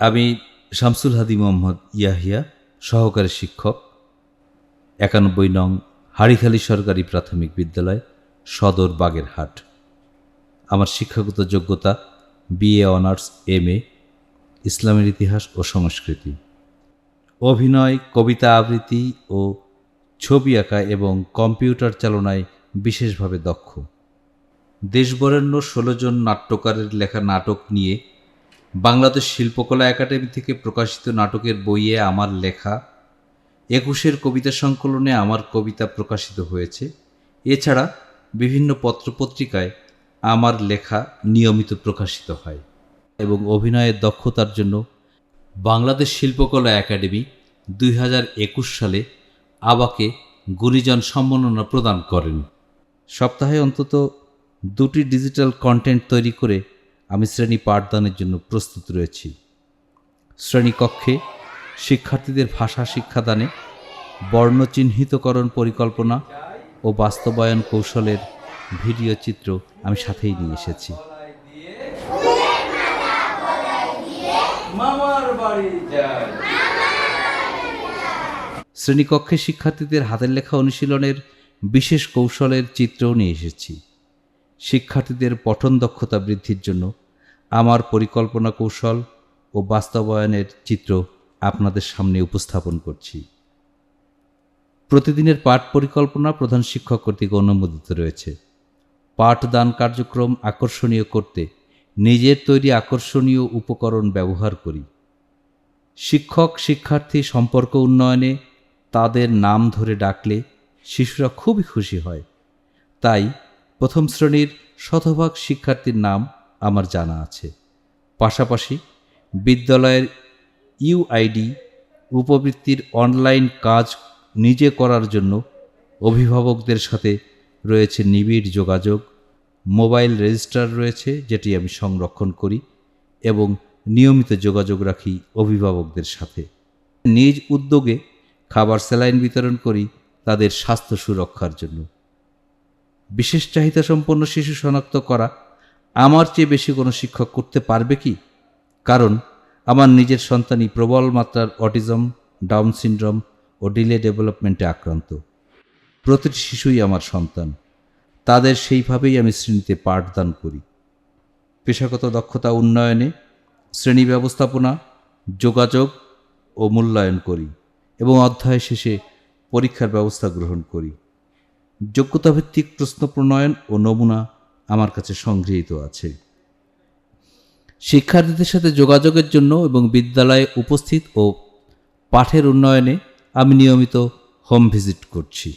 আমি শামসুল হাদি মোহাম্মদ ইয়াহিয়া, সহকারী শিক্ষক, একানব্বই নং হাড়িখালি সরকারি প্রাথমিক বিদ্যালয়, সদর বাগেরহাট। আমার শিক্ষাগত যোগ্যতা বিএ অনার্স, এম এ, ইসলামের ইতিহাস ও সংস্কৃতি। অভিনয়, কবিতা আবৃত্তি ও ছবি আঁকা এবং কম্পিউটার চালনায় বিশেষভাবে দক্ষ। দেশবরেণ্য ষোলো জন নাট্যকারের লেখা নাটক নিয়ে বাংলাদেশ শিল্পকলা একাডেমি থেকে প্রকাশিত নাটকের বইয়ে আমার লেখা, একুশের কবিতা সংকলনে আমার কবিতা প্রকাশিত হয়েছে। এছাড়া বিভিন্ন পত্রপত্রিকায় আমার লেখা নিয়মিত প্রকাশিত হয় এবং অভিনয়ের দক্ষতার জন্য বাংলাদেশ শিল্পকলা একাডেমি দুই হাজার একুশ সালে আবাকে গুণীজন সম্মাননা প্রদান করেন। সপ্তাহে অন্তত দুটি ডিজিটাল কন্টেন্ট তৈরি করে আমি শ্রেণি পাঠদানের জন্য প্রস্তুত রয়েছি। শ্রেণীকক্ষে শিক্ষার্থীদের ভাষা শিক্ষাদানে বর্ণচিহ্নিতকরণ পরিকল্পনা ও বাস্তবায়ন কৌশলের ভিডিও চিত্র আমি সাথেই নিয়ে এসেছি। শ্রেণীকক্ষে শিক্ষার্থীদের হাতের লেখা অনুশীলনের বিশেষ কৌশলের চিত্রও নিয়ে এসেছি। শিক্ষার্থীদের পঠন দক্ষতা বৃদ্ধির জন্য আমার পরিকল্পনা কৌশল ও বাস্তবায়নের চিত্র আপনাদের সামনে উপস্থাপন করছি। প্রতিদিনের পাঠ পরিকল্পনা প্রধান শিক্ষক কর্তৃক অনুমোদিত রয়েছে। পাঠদান কার্যক্রম আকর্ষণীয় করতে নিজের তৈরি আকর্ষণীয় উপকরণ ব্যবহার করি। শিক্ষক, শিক্ষার্থী সম্পর্ক উন্নয়নে তাদের নাম ধরে ডাকলে শিশুরা খুবই খুশি হয়। তাই প্রথম শ্রেণির শতভাগ শিক্ষার্থীর নাম আমার জানা আছে। পাশাপাশি বিদ্যালয়ের ইউআইডি উপবৃত্তির অনলাইন কাজ নিজে করার জন্য অভিভাবকদের সাথে রয়েছে নিবিড় যোগাযোগ, মোবাইল রেজিস্টার রয়েছে যেটি আমি সংরক্ষণ করি এবং নিয়মিত যোগাযোগ রাখি অভিভাবকদের সাথে। নিজ উদ্যোগে খাবার স্যালাইন বিতরণ করি তাদের স্বাস্থ্য সুরক্ষার জন্য। বিশেষ চাহিদা সম্পন্ন শিশু শনাক্ত করা আমার চেয়ে বেশি কোনো শিক্ষক করতে পারবে কি? কারণ আমার নিজের সন্তানই প্রবল মাত্রার অটিজম, ডাউন সিনড্রোম ও ডিলে ডেভেলপমেন্টে আক্রান্ত। প্রতিটি শিশুই আমার সন্তান। তাদের সেইভাবেই আমি শ্রেণীতে পাঠদান করি। পেশাগত দক্ষতা উন্নয়নে শ্রেণি ব্যবস্থাপনা, যোগাযোগ ও মূল্যায়ন করি এবং অধ্যায় শেষে পরীক্ষার ব্যবস্থা গ্রহণ করি। যোগ্যতাভিত্তিক প্রশ্ন প্রণয়ন ও নমুনা আমার কাছে সংগৃহীত আছে। শিক্ষার্থীদের সাথে যোগাযোগের জন্য এবং বিদ্যালয়ে উপস্থিত ও পাঠের উন্নয়নে আমি নিয়মিত হোম ভিজিট করছি।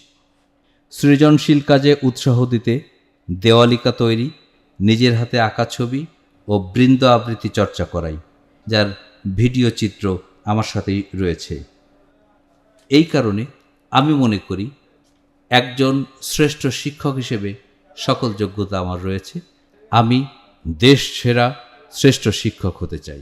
সৃজনশীল কাজে উৎসাহ দিতে দেওয়ালিকা তৈরি, নিজের হাতে আঁকা ছবি ও বৃন্দ আবৃত্তি চর্চা করাই, যার ভিডিও চিত্র আমার সাথেই রয়েছে। এই কারণে আমি মনে করি, একজন শ্রেষ্ঠ শিক্ষক হিসেবে সকল যোগ্যতা আমার রয়েছে। আমি দেশ সেরা শ্রেষ্ঠ শিক্ষক হতে চাই।